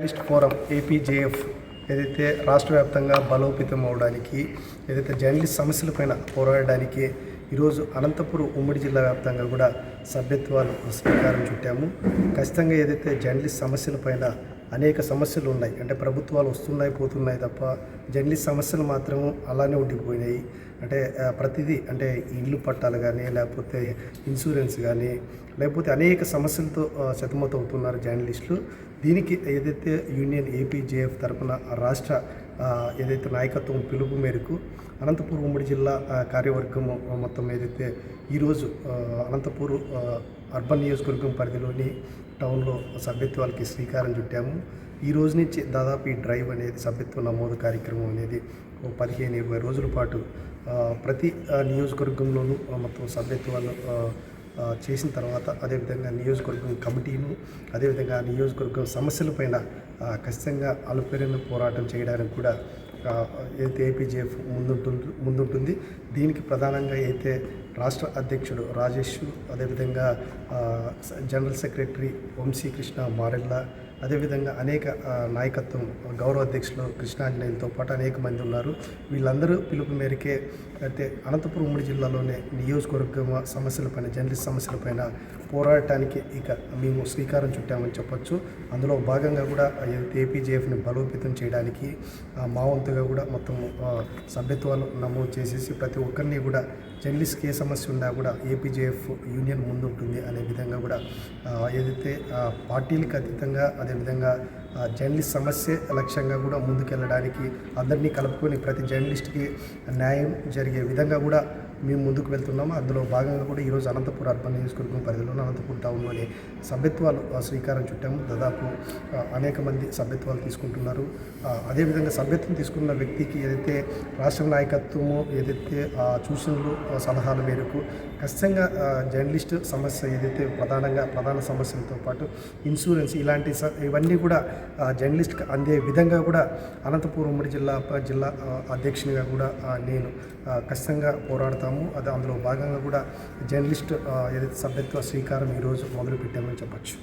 Journalist forum APJF ఏదైతే రాష్ట్ర వ్యాప్తంగా బలోపేతం అవడానికి ఏదైతే జర్నలిస్ట్ సమస్యలపైన పోరాడడానికి ఈరోజు అనంతపురం ఉమ్మడి జిల్లా వ్యాప్తంగా కూడా సభ్యత్వాలు స్వీకారం చుట్టాము. ఖచ్చితంగా ఏదైతే జర్నలిస్ట్ సమస్యలపైన అనేక సమస్యలు ఉన్నాయి. అంటే ప్రభుత్వాలు వస్తున్నాయి పోతున్నాయి తప్ప జర్నలిస్ట్ సమస్యలు మాత్రం అలానే ఉండిపోయినాయి. అంటే ప్రతిదీ అంటే ఇల్లు పట్టాలు కానీ లేకపోతే ఇన్సూరెన్స్ కానీ లేకపోతే అనేక సమస్యలతో ఆ, సతమతమవుతున్నారు జర్నలిస్టులు. దీనికి ఏదైతే యూనియన్ ఏపీజేఎఫ్ తరఫున రాష్ట్ర ఏదైతే నాయకత్వం పిలుపు మేరకు అనంతపురం ఉమ్మడి జిల్లా కార్యవర్గం మొత్తం ఏదైతే ఈరోజు అనంతపూర్ అర్బన్ నియోజకవర్గం పరిధిలోని టౌన్లో సభ్యత్వాలకి శ్రీకారం చుట్టాము. ఈ రోజు నుంచి దాదాపు ఈ డ్రైవ్ అనేది సభ్యత్వ నమోదు కార్యక్రమం అనేది ఓ పదిహేను ఇరవై రోజుల పాటు ప్రతి నియోజకవర్గంలోనూ మొత్తం సభ్యత్వాలు చేసిన తర్వాత అదేవిధంగా నియోజకవర్గం కమిటీను అదేవిధంగా నియోజకవర్గం సమస్యలపైన ఖచ్చితంగా అలుపెరిన పోరాటం చేయడానికి కూడా ఏదైతే ఏపీజేఎఫ్ ముందుంటుంది ముందుంటుంది దీనికి ప్రధానంగా అయితే రాష్ట్ర అధ్యక్షుడు రాజేష్ అదేవిధంగా జనరల్ సెక్రటరీ వంశీకృష్ణ మారెల్ల అదేవిధంగా అనేక నాయకత్వం గౌరవ అధ్యక్షులు కృష్ణాంజనేయులతో పాటు అనేక మంది ఉన్నారు. వీళ్ళందరూ పిలుపు మేరకే అయితే అనంతపురం ఉమ్మడి జిల్లాలోనే నియోజకవర్గ సమస్యలపైన జర్నలిస్ట్ సమస్యలపైన పోరాడటానికి ఇక మేము శ్రీకారం చుట్టామని చెప్పొచ్చు. అందులో భాగంగా కూడా ఏపీజేఎఫ్ని బలోపేతం చేయడానికి మా వంతుగా కూడా మొత్తం సభ్యత్వాలు నమోదు చేసేసి ప్రతి ఒక్కరిని కూడా జర్నలిస్ట్ కేసు సమస్య ఉన్నా కూడా ఏపీజేఎఫ్ యూనియన్ ముందుంటుంది అనే విధంగా కూడా ఏదైతే పార్టీలకు అతీతంగా అదేవిధంగా జర్నలిస్ట్ సమస్య లక్ష్యంగా కూడా ముందుకెళ్ళడానికి అందరినీ కలుపుకొని ప్రతి జర్నలిస్ట్కి న్యాయం జరిగే విధంగా కూడా మేము ముందుకు వెళ్తున్నాము. అందులో భాగంగా కూడా ఈరోజు అనంతపురం అర్బన్ నియోజకవర్గం పరిధిలో అనంతపురం టౌన్లోనే సభ్యత్వాలు స్వీకారం చుట్టాము. దాదాపు అనేక మంది సభ్యత్వాలు తీసుకుంటున్నారు. అదేవిధంగా సభ్యత్వం తీసుకున్న వ్యక్తికి ఏదైతే రాష్ట్ర నాయకత్వము ఏదైతే సూచనలు సలహాల మేరకు ఖచ్చితంగా జర్నలిస్ట్ సమస్య ఏదైతే ప్రధానంగా ప్రధాన సమస్యలతో పాటు ఇన్సూరెన్స్ ఇలాంటి స- ఇవన్నీ కూడా జర్నలిస్ట్కి అందే విధంగా కూడా అనంతపురం ఉమ్మడి జిల్లా జిల్లా అధ్యక్షునిగా కూడా నేను ఖచ్చితంగా పోరాడతాను చేస్తున్నాము. అది అందులో భాగంగా కూడా జర్నలిస్ట్ ఏదైతే సభ్యత్వ శ్రీకారం ఈరోజు మొదలుపెట్టామని చెప్పచ్చు.